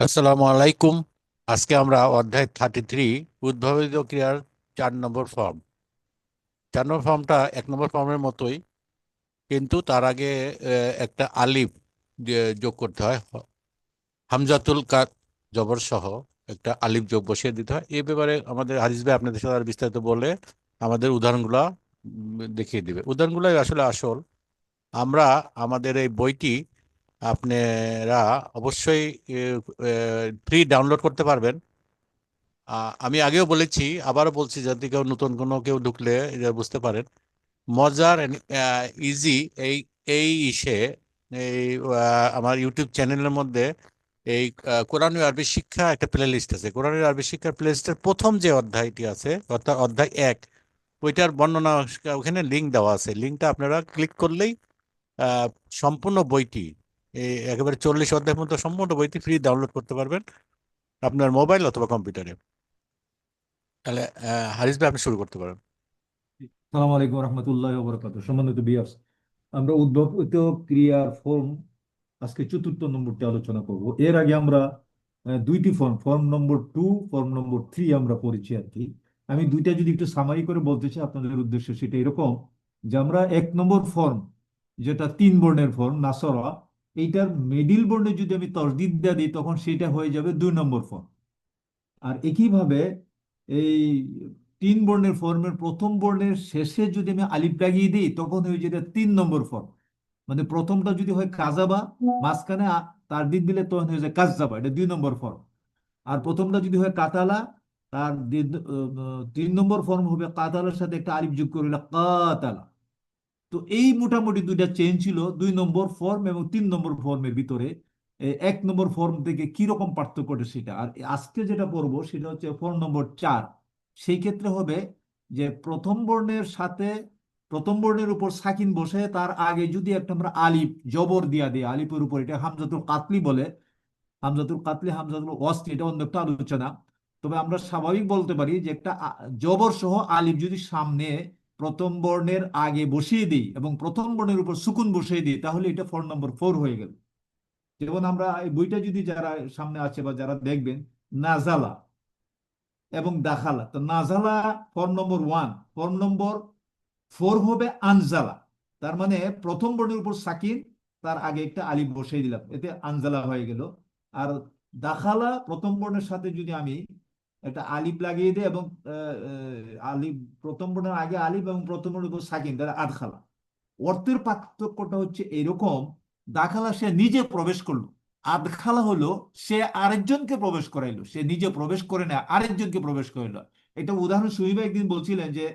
আসসালামু আলাইকুম। আজকে আমরা অধ্যায় থার্টি থ্রি উদ্ভাবিত ক্রিয়ার চার নম্বর ফর্ম চার নম্বর ফর্মটা এক নম্বর ফর্মের মতোই, কিন্তু তার আগে একটা আলিফ যোগ করতে হয়। হামজাতুল কাত জবর সহ একটা আলিফ যোগ বসিয়ে দিতে হয়। এ ব্যাপারে আমাদের হারিস ভাই আপনাদের সাথে আর বিস্তারিত বলে আমাদের উদাহরণগুলো দেখিয়ে দিবে। উদাহরণগুলোই আসলে আসল। আমরা, আমাদের এই বইটি আপনারা অবশ্যই ফ্রি ডাউনলোড করতে পারবেন। আমি আগেও বলেছি, আবারও বলছি যাতে কেউ নতুন কোনো কেউ ঢুকলে বুঝতে পারেন। মজার ইজি এই এই ইসে, এই আমার ইউটিউব চ্যানেলের মধ্যে এই কোরআনী আরবি শিক্ষা একটা প্লে লিস্ট আছে। কোরআনী আরবি শিক্ষার প্লে লিস্টের প্রথম যে অধ্যায়টি আছে অর্থাৎ অধ্যায় এক, ওইটার বর্ণনা ওখানে লিঙ্ক দেওয়া আছে। লিঙ্কটা আপনারা ক্লিক করলেই সম্পূর্ণ বইটি একেবারে চল্লিশ অধ্যায় মতো সম্পূর্ণ বইটি ফ্রি ডাউনলোড করতে পারবেন আপনার মোবাইল অথবা কম্পিউটারে তাহলে হারিস ভাই, আপনি শুরু করতে পারেন। সালাম আলাইকুম রহমতুল্লাহ বরকাত সম্মানিত বিয়ার্স আমরা উদ্ভাবিত ক্রিয়ার ফর্ম আজকে চতুর্থ নম্বরটি আলোচনা করব। এর আগে আমরা দুইটি form form number two form number three আমরা পড়েছি আর কি। আমি দুইটা যদি একটু সামারি করে বলতে চাই, আপনাদের উদ্দেশ্য সেটা এরকম যে আমরা এক নম্বর ফর্ম যেটা তিন বর্ণের ফর্ম নাসরা এইটার মিডিল বর্ণে যদি আমি তসদিদ দিই, তখন সেটা হয়ে যাবে দুই নম্বর ফর্ম আর একইভাবে এই তিন বর্ণের ফর্মের প্রথম বর্ণের শেষে যদি আমি আলিফ লাগিয়ে দিই, তখন হয়ে যেটা তিন নম্বর ফর্ম মানে প্রথমটা যদি হয় কাজাবা, মাঝখানে তার দিক দিলে তখন হয়ে যায় কাজাবা এটা দুই নম্বর ফর্ম আর প্রথমটা যদি হয় কাতালা তার তিন নম্বর ফর্ম হবে কাতালার সাথে একটা আলিফ যোগ করলে কাতালা। তো এই মোটামুটি দুইটা চেঞ্জ ছিল, দুই নম্বর ফর্ম এবং তিন নম্বর ফর্মের ভিতরে। এক নম্বর ফর্ম থেকে কি রকম পার্থক্যটা সেটা? আর আজকে যেটা পড়ব সেটা হচ্ছে ফর্ম নম্বর চার। সেই ক্ষেত্রে হবে যে প্রথম বর্ণের সাথে, প্রথম বর্ণের উপর সাকিন বসে, তার আগে যদি একটা আমরা আলিফ, জবর দিয়া দিই, আলিফের উপর এটা হামজাতুল কাতলি বলে। হামজাতুল কাতলি, হামজাতুল ওয়াসলি এটা অন্য একটা আলোচনা। তবে আমরা স্বাভাবিক বলতে পারি যে একটা জবর সহ আলিফ যদি সামনে প্রথম বর্ণের আগে বসিয়ে দিই এবং প্রথম বর্ণের উপর সুকুন বসিয়ে দিই, তাহলে এটা ফোর নম্বর ফোর হয়ে গেল। যেমন আমরা এই বইটা যদি যারা সামনে আছে বা যারা দেখবেন, নাজালা এবং দাখালা। তো নাজালা form number one form number four হবে আনজালা। তার মানে প্রথম বর্ণের উপর সাকিন, তার আগে একটা আলিফ বসিয়ে দিলাম, এতে আনজালা হয়ে গেল। আর দাখালা প্রথম বর্ণের সাথে যদি আমি একটা আলিফ লাগিয়ে দেয় এবং আলিফ, প্রথম বর্ণের আগে আলিফ এবং প্রথম বর্ণের উপর সাকিন, তাহলে আদখালা। অর্থের পার্থক্যটা হচ্ছে এরকম, দাখালা সে নিজে প্রবেশ করল, আদখালা হলো সে আরেকজনকে প্রবেশ করাইলো, সে নিজে প্রবেশ করে না, আরেকজনকে প্রবেশ করাইলো। এটা উদাহরণ সুইবা একদিন বলছিলেন যে,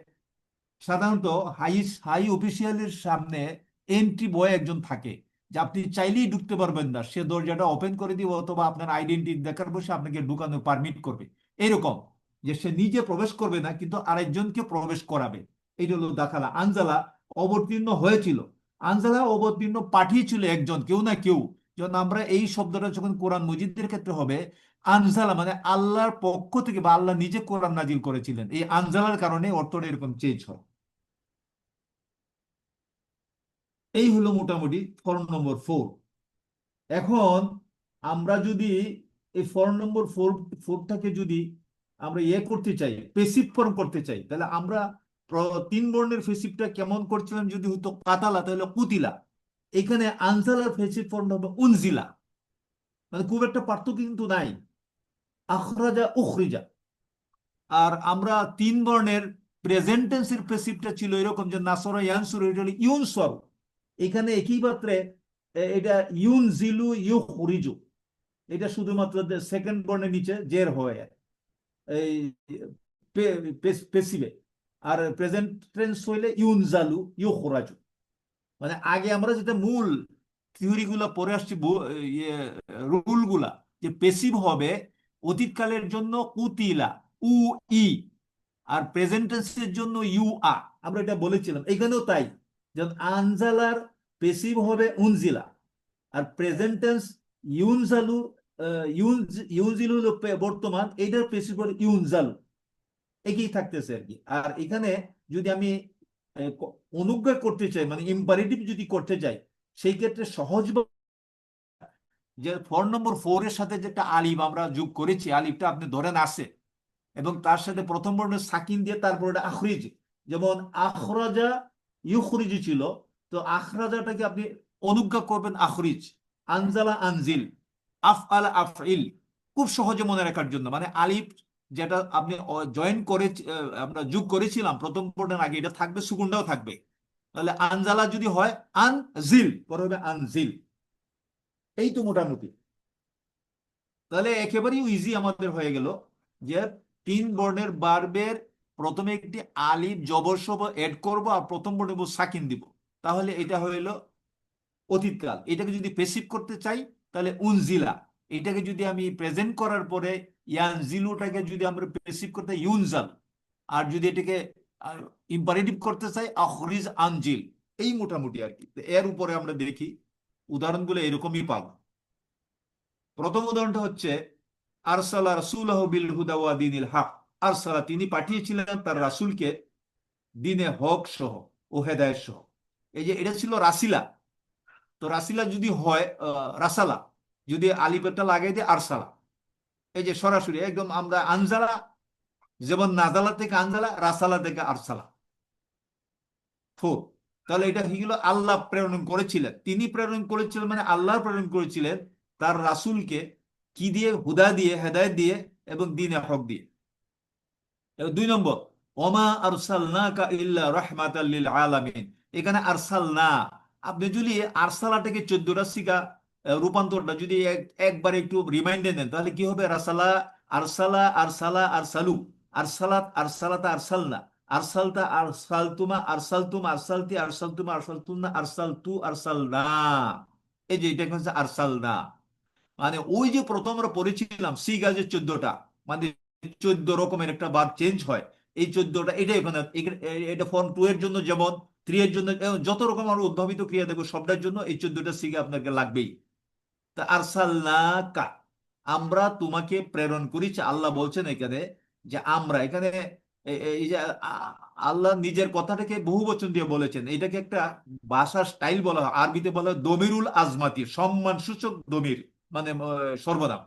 সাধারণত হাই হাই অফিসিয়ালের সামনে এন্ট্রি বয় একজন থাকে, যে আপনি চাইলেই ঢুকতে পারবেন না, সে দরজাটা ওপেন করে দিবে অথবা আপনার আইডেন্টি দেখার বসে আপনাকে ঢুকানো পারমিট করবে। এরকম যে সে নিজে প্রবেশ করবে না, কিন্তু আরেকজনকে প্রবেশ করাবে। এটা হলো দাখালা। আনজালা অবতীর্ণ হয়েছিল। আনজালা অবতীর্ণ পাঠিয়েছিল একজন, কেউ না কেউ। যখন আমরা এই শব্দটা যখন কোরআন মজিদের ক্ষেত্রে হবে, আনজালা মানে আল্লাহর পক্ষ থেকে বা আল্লাহ নিজে কোরআন নাজিল করেছিলেন। এই আনজালার কারণে অর্থটা এরকম চেঞ্জ হয়। এই হলো মোটামুটি ফর্ম নম্বর ফোর। এখন আমরা যদি এই ফর্ম নম্বর ফোর ফোরটাকে যদি আমরা ইয়ে করতে চাই পেসিভ ফর্ম করতে চাই, তাহলে আমরা তিন বর্ণের ফেসিভটা কেমন করছিলাম যদি হতো কাতালা, তাহলে কুতিলা। এখানে আনসালার ফেসিভ ফর্মটা হবে উনজিলা। মানে খুব একটা পার্থক্য কিন্তু নাই। আখরাজা, উখরিজা। আর আমরা তিন বর্ণের প্রেজেন্ট টেন্সের প্রেসিভটা ছিল এরকম যে নাসরা, ইয়ানসুর, এটা হলো ইউনসর। এখানে একই পাত্রে এটা ইউন জিলু ইউ হরিজু এটা শুধুমাত্র সেকেন্ড বর্ণের নিচে জের হয়ে। এই পেসিভে আর প্রেজেন্ট টেন্স হইলে ইউন জালু ইউ খোরাজু মানে আগে আমরা যেটা মূল থিওরি গুলা পড়ে আসছি ইয়ে রুলগুলা যে পেসিভ হবে অতীতকালের জন্য কুতিলা উ ই আর প্রেজেন্টেন্সের জন্য ইউ আ আমরা এটা বলেছিলাম। এখানেও তাই। যেমন আনজালার পেসিভ হবে উনজিলা। আর প্রেজেন্ট টেন্স হলো বর্তমান, এইটার হলো ইউনজালু একই থাকতেছে আর কি। আর এখানে যদি আমি অনুজ্ঞা করতে চাই মানে ইম্পারেটিভ যদি করতে চাই, সেই ক্ষেত্রে সহজ যে ফোর নম্বর ফোর এর সাথে যেটা আলিফ আমরা যোগ করেছি, আলিফটা আপনি ধরেন আসে এবং তার সাথে প্রথম বর্ণের সাকিন দিয়ে তারপর ওটা আখরিজ। যেমন আখরাজা ইউখরিজ ছিল, তো আখরাজাটাকে আপনি অনুজ্ঞা করবেন আখরিজ। আনজালা আনজিল। আফআল আফইল। খুব সহজে মনে রাখার জন্য। মানে আলিফ যেটা আপনি জয়েন করে আমরা যোগ করেছিলাম, প্রথম বর্ণের আগে এটা থাকবে সুকুনটাও থাকবে। তাহলে আনজালা যদি হয়, আনজিল, পরে হবে আনজিল। এই তো মোটামুটি। তাহলে একেবারেই ইজি আমাদের হয়ে গেল যে তিন বর্ণের বার্বের প্রথমে একটি আলিফ জবর সব এড করব আর প্রথম বর্ণে সাকিন দিব। তাহলে এটা হইল অতীতকাল। এটাকে যদি পেসিভ করতে চাই তাহলে উনজিলা এটাকে যদি আমি প্রেজেন্ট করার পরে ইয়ানজিলুটাকে যদি আমরা পেসিভ করতে ইউনজাল আর যদি এটাকে ইম্পারেটিভ করতে চাই আখরিজ আনজিল এই মোটামুটি আর কি। এর উপরে আমরা দেখি, উদাহরণগুলো এরকমই পাবো। প্রথম উদাহরণটা হচ্ছে, আরসালা রাসূলাহ বিল হুদা ওয়া দীনিল হক। আরসালা, তিনি পাঠিয়েছিলেন তার রাসুলকে দিনে হক সহ ও হেদায়েত সহ। এই যে এটা ছিল রাসিলা তো রাসিলা যদি হয় রাসালা, যদি আলিপেরটা লাগাই দিয়ে, আরসালা। এই যে সরাসরি একদম আমরা আনজালা, যেমন নাজালা থেকে আনজালা, রাসালা থেকে আরসালা। তাহলে এটা হয়ে গেল আল্লাহ প্রেরণ করেছিলেন। তিনি প্রেরণ করেছিলেন মানে আল্লাহ প্রেরণ করেছিলেন তার রাসুলকে কি দিয়ে? হুদা দিয়ে, হেদায়েত দিয়ে এবং দিনে হক দিয়ে। দুই নম্বর, ওমা আরসালনাকা ইল্লা রাহমাতাল লিল আলামিন। এখানে আরসালনা আপনি যদি আরসালাটাকে চোদ্দটা শিকা রূপান্তরটা যদি একবার একটু রিমাইন্ডার দেন, তাহলে কি হবে? রাসালা আরসালা আরসালা, আরসালু। আরসালাত আরসালাতা, আরসালনা। আরসালতা, আরসালতুমা, আরসালতুম, আরসালতি, আরসালতুমা, আরসালতুন্না, আরসালতু, আরসালনা। এই যে এটা হচ্ছে আরসালনা। মানে ওই যে প্রথম আমরা পড়েছিলাম সি গাছের চোদ্দটা মানে চোদ্দ রকমের একটা বার চেঞ্জ হয়। এই চোদ্দটা, এটা এখানে- এটা ফর্ম টু এর জন্য যেমন থ্রি এর জন্য যত রকম আমরা উদ্ভাবিত ক্রিয়া দেখব সবটার জন্য এই চোদ্দটা সিগা আপনাকে লাগবেই। তা আরসালনাকা, আমরা তোমাকে প্রেরণ করেছি আল্লাহ বলছেন এখানে যে আমরা, এখানে এই যে আল্লাহ নিজের কথাটাকে বহু বচন দিয়ে বলেছেন। এটাকে একটা ভাষার স্টাইল বলা হয়, আরবিতে বলা হয় দমিরুল আজমাতি সম্মান সূচক দমির মানে সর্বনাম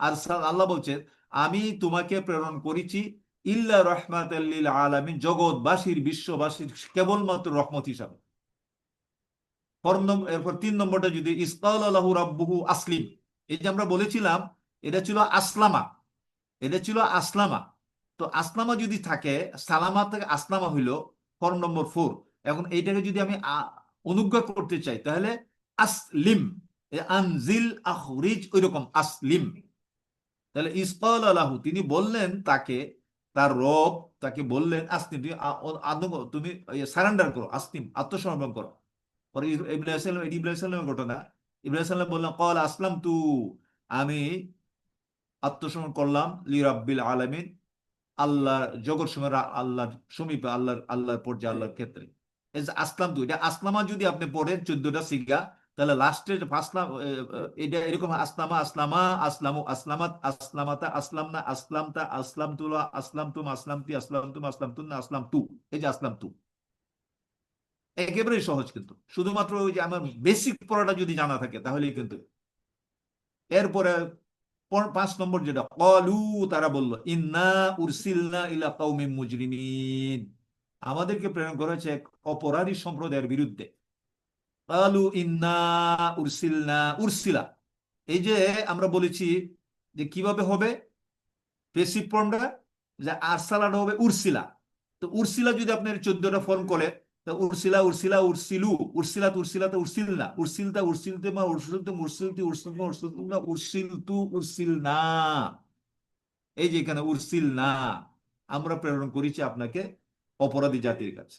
আর আল্লাহ বলছেন, আমি তোমাকে প্রেরণ করেছি ইল্লা রহমাতাল্লিল আলামিন, জগৎবাসীর, বিশ্ববাসীর কেবলমাত্র রহমত হিসাবে। এরপর তিন নম্বরটা যদি ইসকাল আল্লাহু রাব্বুহু আসলিম। এই যে আমরা বলেছিলাম, এটা ছিল আসলামা। এটা ছিল আসলামা। তো আসলামা যদি থাকে, সালামা থেকে আসলামা হইল ফর্ম নম্বর ফোর। এখন এইটাকে যদি আমি অনুজ্ঞা করতে চাই, তাহলে আসলিম আনজিল আখরিজ ওই রকম আসলিম। তাহলে ইসকাল আলাহু তিনি বললেন তাকে তার রব তাকে বললেন আসলিম তুমি তুমি সারেন্ডার করো আসলিম আত্মসমর্পণ করো। ইব্রাহিম এটি ইব্রাহিম ঘটনা। ইব্রাহিম বললাম কল আসলাম তু আমি আত্মসমর্পণ করলাম লি আলামিন আল্লাহ জগৎ সময় আল্লাহর সমীপে, আল্লাহর আল্লাহর পর্যায়ে, আল্লাহর ক্ষেত্রে। আসলাম তু এটা আসলামা যদি আপনি পড়েন, চোদ্দটা সিগা তাহলে লাস্টের ফাসলাম এটা এরকম আসলামা আসলামা, আসলামু, আসলামাত, আসলামাতা, আসলামনা, আসলামতা আসলাম তুলা আসলাম তুম আসলামতি আসলাম তুম আসলাম তুন্না আসলাম তু এই যে আসলাম তু একেবারেই সহজ কিন্তু। শুধুমাত্র ওই যে আমার বেসিক পড়াটা যদি জানা থাকে, তাহলেই কিন্তু। এরপরে পর- পাঁচ নম্বর যেটা, কলু, তারা বলল, ইন্না উরসিলনা ইলা কওমিন মুজরিমিন। আমাদেরকে প্রেরণ করা হয়েছে এক অপরাধী সম্প্রদায়ের বিরুদ্ধে। কালু ইন্না উরসিলনা উরসিলা এই যে আমরা বলেছি যে কীভাবে হবে? পেসিভ ফর্মটা যে আরসালাটা হবে উরসিলা। তো উরসিলা যদি আপনার চোদ্দটা ফর্ম করে, তা উরসিলা উরসিলা, উরসিলু। উরসিলাত উরসিলাতা উরসিলনা। উরসিলতা উরসিলতে মা, উরসিলতি উরসিলতুমনা উরসিলতু উরসিলনা। এই যে এখানে উরসিলনা। আমরা প্রেরণ করেছি আপনাকে অপরাধী জাতির কাছে।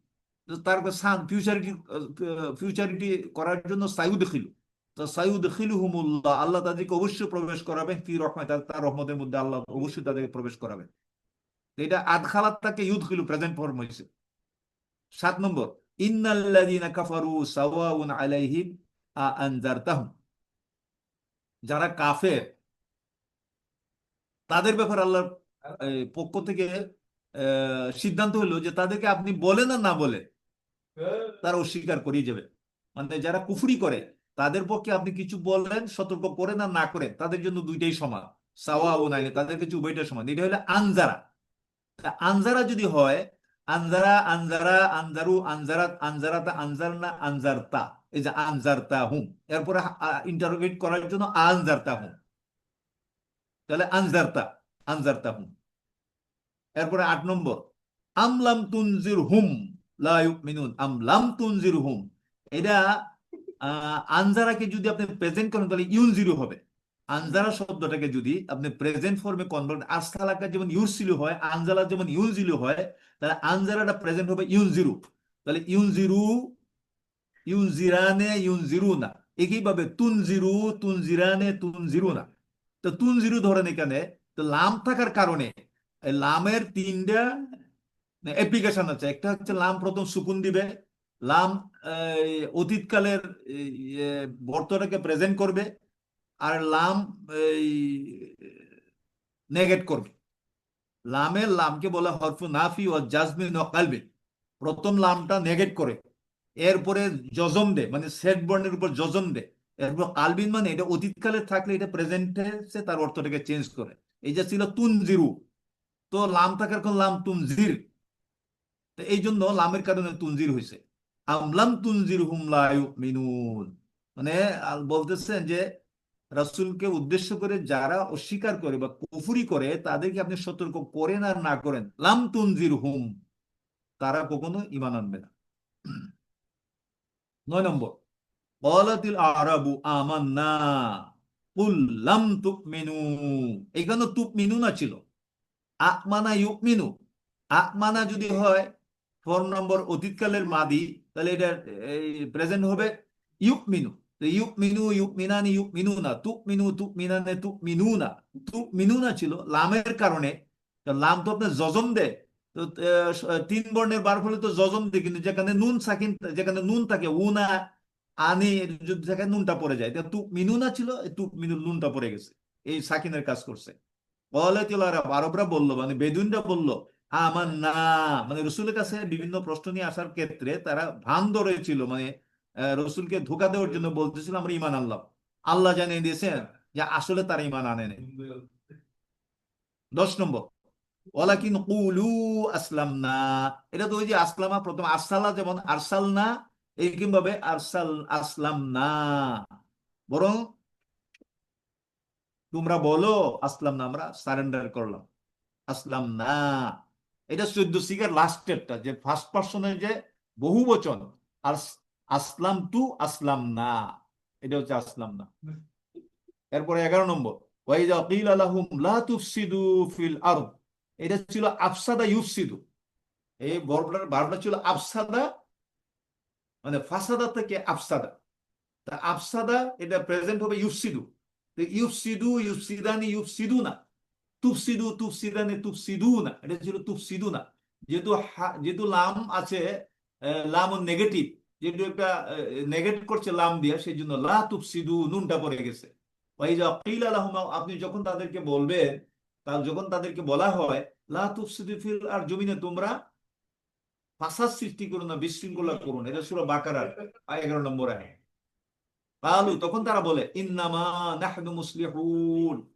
সান ফিউচারিটি ফিউচারিটি করার জন্য খিলুহুমুল্লাহ আল্লাহ তাদেরকে অবশ্যই প্রবেশ করাবেন ফি তার রহমতের মধ্যে আল্লাহ অবশ্যই তাদেরকে প্রবেশ করাবেন। এটা আদখালাত তাকে খিলু প্রেজেন্ট ফর্ম হয়েছে। সাত নম্বর কাফারু সাওয়াউন আলাইহিম আ আনজারতাহুম। যারা কাফের, তাদের ব্যাপারে আল্লাহর পক্ষ থেকে সিদ্ধান্ত হলো যে তাদেরকে আপনি বলেন আর না বলে তারা অস্বীকার করিয়ে যাবে। মানে যারা কুফরি করে, তাদের পক্ষে আপনি কিছু বললেন সতর্ক করেন আর না করেন, তাদের জন্য দুইটাই সমান। সাওয়া তাদের সমান। এটা আনজারা। আনজারা যদি হয়, আনজারা আনজারা, আনজারু আনজারাত আনজারাতা, আনজারনা, আনজারতা। এই যে আনজারতা হুম এরপরে ইন্টারোগেট করার জন্য আনজারতা হুম তাহলে আনজারতা আনজারতা হুম এরপরে আট নম্বর। আমলাম তুনজির হুম তুনজির এটা আনজারাকে যদি আপনি প্রেজেন্ট করেন, তাহলে ইউনজিরু হবে। আনজারা শব্দটাকে যদি আপনি প্রেজেন্ট ফর্মে কনভার্ট আস্তালাকা যেমন ইউরসিলু হয়, আনজালা যেমন ইউনজিলু হয়, তাহলে আনজারাটা প্রেজেন্ট হবে ইউনজিরু তাহলে ইউনজিরু ইউনজিরানে ইউনজিরুনা একইভাবে তুনজিরু তুনজিরানে তুনজিরুনা তো তুনজিরু ধরেন এখানে, তো লাম থাকার কারণে লামের তিনটা অ্যাপ্লিকেশন আছে একটা হচ্ছে লাম প্রথম সুকুন দিবে, লাম অতীতকালের বর্তটাকে প্রেজেন্ট করবে, আর লাম নেগেট করবে। লামের লামকে বলা হরফু নাফি ও জাজমিন ও কালবে। প্রথম লামটা নেগেট করে। এরপরে যজম দে মানে সেট বর্ণের উপর জজম দে। এরপর কালবিন মানে এটা অতীতকালে থাকলে এটা প্রেজেন্টে তার অর্থটাকে চেঞ্জ করে। এই যে ছিল তুনজিরু। তো লাম থাকার কোন লাম তুনজির। তো এই জন্য লামের কারণে তুনজির হয়েছে আমলাম তুনজির হুম লা ইউমিনুন। মানে বলতেছেন যে, রাসূলকে উদ্দেশ্য করে যারা অস্বীকার করে বা কুফরি করে, তাদেরকে আপনি সতর্ক করেন আর না করেন। লাম তুনজির হুম, তারা কখনো ইমান আনবে না। নয় নম্বর বলাতিল আরাবু আমান্না, কুল লাম তুকমিনু এখানে তুকমিনু না ছিল। আকমানা ইউকমিনু আকমানা যদি হয় ফর্ম নম্বর অতীতকালের মাদি, তাহলে এটা প্রেজেন্ট হবে ইউকমিনু তো ইউকমিনু ইউকমিনানি ইউকমিনুনা তুকমিনু তুকমিনানে তুকমিনুনা তুকমিনুনা ছিল, লামের কারণে। লাম তো আপনার জজম দেয়। তো তিন বর্ণের বার ফলে তো জজম দেয়, কিন্তু যেখানে নুন সাকিন, যেখানে নুন থাকে উনা আনি যদি যেখানে নুনটা পড়ে যায়। তো মিনু না ছিল তুক মিনু নুনটা পড়ে গেছে। এই সাকিনের কাজ করছে। বলে আরবরা বলল মানে বেদুইনরা বলল আমার না মানে রসুলের কাছে বিভিন্ন প্রশ্ন নিয়ে আসার ক্ষেত্রে তারা ভান ধরেছিল মানে রসুলকে ধোকা দেওয়ার জন্য বলতেছিল, আমরা ইমান আনলাম। আল্লাহ জানিয়ে দিয়েছেন যে, আসলে তারা ইমান আনে নাই। দশ নম্বর। ওয়ালাকিন কুলু আসলাম না এটা তো ওই যে আসলামা প্রথম যেমন আরসাল না এইরকম ভাবে আরসাল আসলাম না বরং তোমরা বলো আসলাম না আমরা সারেন্ডার করলাম। আসলাম না এটা চোদ্দ সিগার লাস্টেরটা যে ফার্স্ট পার্সনের যে বহু বচন আর আসলাম টু আসলাম না। এটা হচ্ছে আসলাম না। এরপরে এগারো নম্বর ওয়াইদা কিল আলাহুম ফিল আরদ। এটা ছিল আফসাদা ইউফসিদু। এই বর্বটার বারটা ছিল আফসাদা মানে ফাসাদা থেকে আফসাদা। তা আফসাদা এটা প্রেজেন্ট হবে ইউফসিদু। তো ইউফসিদু, ইউফসিদানি ইউফসিদু না তুফসিদু তুফসিদানি তুফসিদু না এটা ছিল তুফসিদু না যেহেতু যেহেতু লাম আছে লাম নেগেটিভ যেহেতু একটা নেগেট করছে লাম দিয়ে সেই জন্য লা তুফসিদু নুনটা পড়ে গেছে। ওয়াইজা আপনি যখন তাদেরকে বলবেন, তা যখন তাদেরকে বলা হয়, লা তুফসিদু ফিল আর জমিনে তোমরা ফাসাদ সৃষ্টি করো না, বিশৃঙ্খলা করুন এটা সূরা বাকারার এগারো নম্বর আয়াত। তখন তারা বলে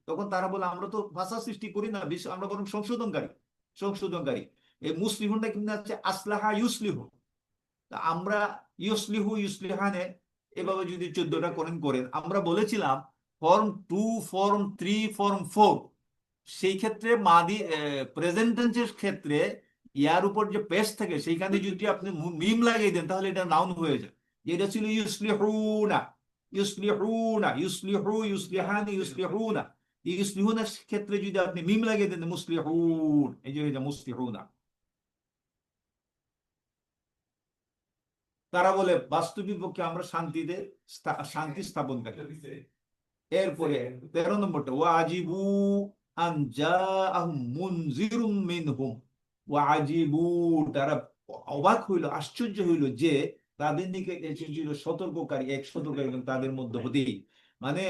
তখন তারা বলে, আমরা তো ভাষা সৃষ্টি করি না, বিশ্ব, আমরা বরং সংশোধনকারী সংশোধনকারী। এই মুসলিহুনটা কিন্তু হচ্ছে আসলাহা ইউসলিহু। তা আমরা ইউসলিহু ইউসলিহানে এভাবে যদি চোদ্দটা করেন করেন। আমরা বলেছিলাম, form two, form three, form four. সেই ক্ষেত্রে মাদি প্রেজেন্ট টেন্সের ক্ষেত্রে ইয়ার উপর যে পেশ থাকে, সেইখানে যদি আপনি মিম লাগিয়ে দেন, তাহলে এটা নাউন হয়ে যায়। যেটা ছিল ইউসলিহুনা। ইউসলিহুনা ইউসলিহু ইউসলিহানি ইউসলিহুনা এই ইউসলিহুনার ক্ষেত্রে যদি আপনি মিম লাগিয়ে দেন মুসলিহুন এই যে মুসলিহুনা তারা বলে বাস্তবিক পক্ষে আমরা শান্তিতে শান্তি স্থাপন করি এরপরে তেরো নম্বরটা ওয়াজিবু মিনহুম ওয়াজিবু তারা অবাক হইল আশ্চর্য হইল যে তাদের দিকে এসেছিল সতর্ককারী, এক সতর্ককারী এবং তাদের মধ্যে হতেই। মানে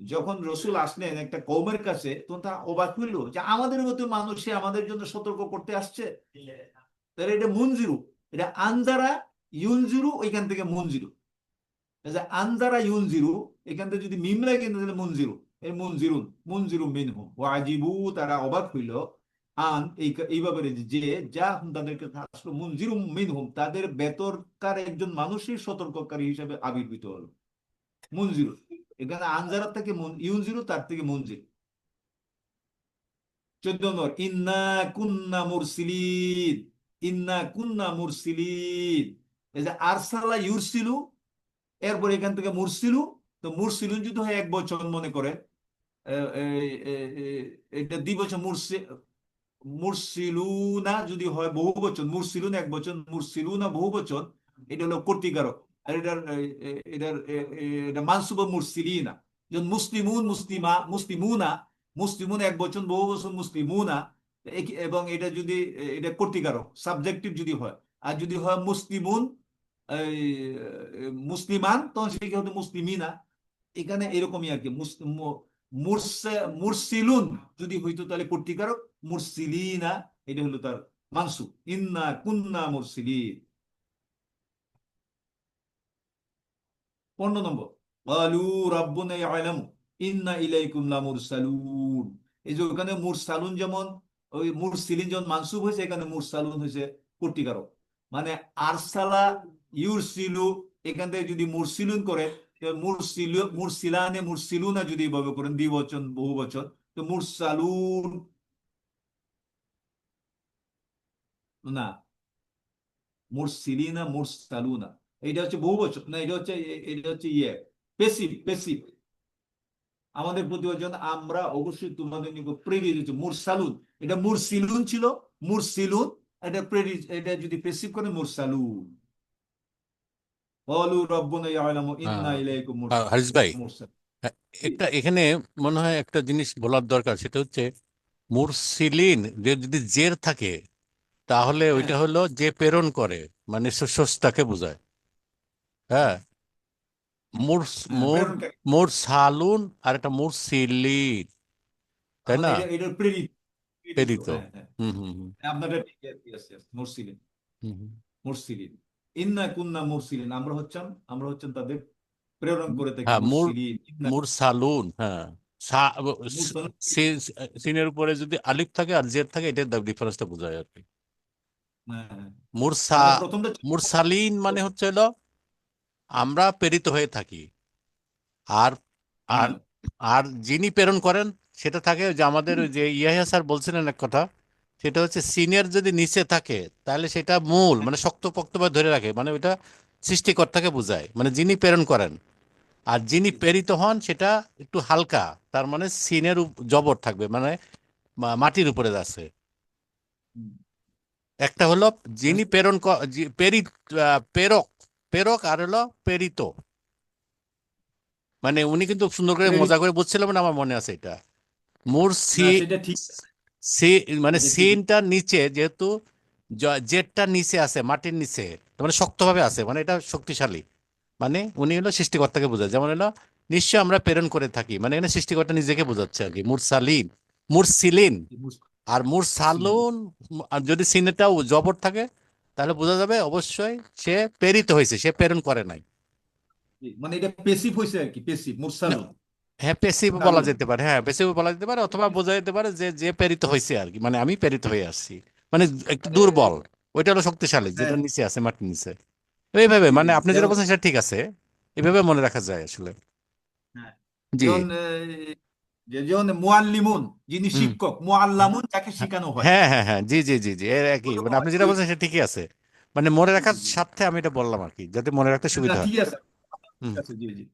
যখন রসুল আসলেন একটা কৌমের কাছে তখন তারা অবাক হইল যে আমাদের মতো মানুষে আমাদের জন্য সতর্ক করতে আসছে। তাহলে এটা মুনজিরু, এটা আনজারা ইউনজিরু ওইখান থেকে মুনজিরু। আন্দারা আনজারা ইউনজিরু, এখান থেকে যদি মিম লাগে কিন্তু তাহলে মুনজিরু। এই মুনজিরুন, মুনজিরু মিনহুম। ওয়াজিবু, তারা অবাক হইল যে আবির্ভূত হলো। মুনজিরু এখানে থেকে ইউনজিরু, তার থেকে মুনজির। চোদ্দ নম্বর, ইন্না কুন্না মুরসিলিন, ইন্না কুন্না মুরসিলিন। এই যে এরপর এখান থেকে মুরসিলু, তো মুরসিলুন যদি হয় এক বছর মনে করে এটা দুই বছর মুরসি মুরসিলুনা যদি হয় বহু বচন, মুরসিলুন এক বচন, মুরসিলুনা বহু বচন, এটা হলো কর্তিকারক আর এটার এটার এটা মানসুব মুরসিলিনা। যেমন মুসলিমুন মুসলিমা, মুসলিমুনা, মুসলিমুন এক বচন, বহু বচন, মুসলিমুনা এবং এটা যদি এটা কর্তিকারক সাবজেক্টিভ যদি হয়। আর যদি হয় মুসলিমুন মুসলিমান, তখন সেটা হতো মুসলিমিনা। এখানে এরকমই আর কি মুস- মু- মুরসে- মুরসিলুন যদি হইতো তাহলে কর্তিকারক মুরসিলিনা, এটা হলো তার মানসু। ইন্না কুন্না মুরসিলিন। পনেরো নম্বর। ক্বালু রাব্বুনা ইয়ালামু, ইন্না ইলাইকুম এই যে ওখানে মুরসালুন যেমন, ওই মুরসিলিন যেমন মানসুব হয়েছে, এখানে মুরসালুন হয়েছে কর্তিকারক মানে আরসালা ইউরসিলু, এখান থেকে যদি মুরসিলুন করে মুরসিলানে মুরসিলুনা যদি করেন বহু বচন তো মুরসালুন। না, মুরসিলিনা, মুরসালুনা এটা হচ্ছে বহু না এটা হচ্ছে এটা হচ্ছে ইয়ে পেসিভ পেসিভ আমাদের আমরা অবশ্যই তোমাদের নিকট প্রেরিত হচ্ছে মুরসালুন, এটা মুরসিলুন ছিল, মুরসিলুন, এটা প্রেরিত, এটা যদি পেসিভ করে মুরসালুন বলু রব্বুনা ইয়ালামু ইন্না হ্যাঁ। ইলাইকুম আহ, হারিস ভাই হ্যাঁ, একটা এখানে মনে হয় একটা জিনিস বলার দরকার সেটা হচ্ছে মুরসিলিন যদি জের থাকে তাহলে ওইটা হলো যে প্রেরণ করে মানে সস্তাকে বোঝায়। হ্যাঁ। হ্যাঁ, মুর প্রেরণকারী। মুরসালুন আর একটা মুরসিলিন তাই না? প্রেরিত। হ্যাঁ, হ্যাঁ। হুম হুম হুম। yes, মুরসিলিন। মুরসিলিন। ইন্না কুন্না মুরসিলিন আমরা হচ্ছেন আমরা হচ্ছেন তাদের প্রেরণ করে থাকি হ্যাঁ, মুর- মুরসিলিন মুরসালুন হ্যাঁ। সা- মুরসালুন। সি- সিনের উপরে যদি আলিফ থাকে আর থাকে এটা ডিফারেন্সটা বোঝায় আর কি। হ্যাঁ, হ্যাঁ। মুরসা আমরা প্রথমটা মুরসালিন মানে হচ্ছে হলো আমরা প্রেরিত হয়ে থাকি। আর আর আর যিনি প্রেরণ করেন সেটা থাকে যে আমাদের ওই যে ইয়াহিয়া স্যার বলছিলেন এক কথা সেটা হচ্ছে সিনিয়র যদি নিচে থাকে তাহলে সেটা মূল মানে শক্তপোক্তভাবে ধরে রাখে মানে ওইটা সৃষ্টিকর্তাকে বোঝায় মানে যিনি প্রেরণ করেন। আর যিনি প্রেরিত হন সেটা একটু হালকা তার মানে সিনের জবর থাকবে মানে মাটির উপরে আছে একটা হলো যিনি প্রেরণ প্রেরিত প্রেরক প্রেরক আর হলো প্রেরিত। মানে উনি কিন্তু সুন্দর করে মজা করে বুঝছিলেন না আমার মনে আছে এটা। মোর সি ঠিক সি মানে। সিনটার নিচে যেহেতু জেটটা নিচে আছে মাটির নিচে মানে শক্তভাবে আছে মানে এটা শক্তিশালী। মানে উনি হলো সৃষ্টিকর্তাকে বোঝায়। যেমন হলো নিশ্চয় আমরা প্রেরণ করে থাকি মানে এখানে সৃষ্টিকর্তা নিজেকে বোঝাচ্ছে আর কি মুরসালিন মুরসিলিন। আর মুরসালুন আর যদি সিনেটাও জবর থাকে তাহলে বোঝা যাবে অবশ্যই সে প্রেরিত হয়েছে সে প্রেরণ করে নাই। মানে এটা পেসিভ হয়েছে আর কি পেসিভ মুরসালুন। হ্যাঁ পেসিভ বলা যেতে পারে হ্যাঁ পেসিভ বলা যেতে পারে অথবা বোঝা যেতে পারে যে যে প্রেরিত হয়েছে আর কি। মানে আমি প্রেরিত হয়ে আসছি। মানে একটু দুর্বল। ওইটা হলো শক্তিশালী যেটা হ্যাঁ। নিচে আছে মাটির নিচে। এইভাবে মানে আপনি যেটা বলছেন সেটা ঠিক আছে। এভাবে মনে রাখা যায় আসলে। হ্যাঁ। জি। যেমন এ, যে- যেমন মুআল্লিমুন যিনি শিক্ষক মুআল্লামুন যাকে শেখানো হয়। হ্যাঁ হ্যাঁ হ্যাঁ জি জি জি জি এর একই। মানে আপনি যেটা বলছেন সেটা ঠিকই আছে। মানে মনে রাখার। স্বার্থে আমি এটা বললাম আর কি যাতে মনে রাখতে সুবিধা হয়। ঠিক ঠিক আছে জি জি।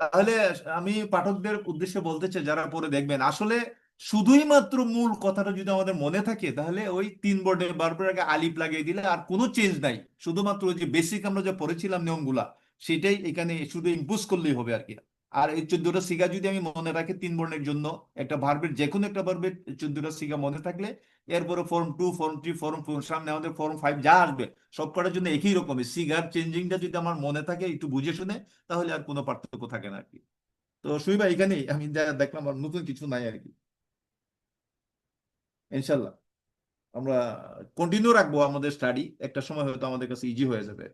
তাহলে আমি পাঠকদের উদ্দেশ্যে বলতে চাই, যারা পরে দেখবেন, আসলে শুধুই মাত্র মূল কথাটা যদি আমাদের মনে থাকে, তাহলে ওই তিন বোর্ডে বারবার আগে আলিপ লাগিয়ে দিলে আর কোনো চেঞ্জ নাই। শুধুমাত্র ওই যে বেসিক আমরা যে পড়েছিলাম নিয়মগুলা, সেটাই এখানে শুধু ইম্পোজ করলেই হবে আর কি। আর এই চোদ্দটা সিগা যদি আমি মনে রাখি, তিন বর্ণের জন্য, একটা ভার্বের যে কোনো একটা ভার্বের চোদ্দটা সিগা মনে থাকলে, এরপরে form two form three form four সামনে আমাদের ফর্ম ফাইভ যা আসবে সব কটার জন্য একই রকমের সিগার চেঞ্জিংটা যদি আমার মনে থাকে, একটু বুঝে শুনে, তাহলে আর কোনো পার্থক্য থাকে না আর কি তো শুইবা এখানেই আমি যা দেখলাম, আর নতুন কিছু নাই আর কি ইনশাল্লাহ। আমরা কন্টিনিউ রাখব আমাদের স্টাডি একটা সময় হয়তো আমাদের কাছে ইজি হয়ে যাবে।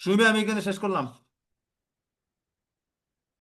শুইবা আমি এখানে শেষ করলাম।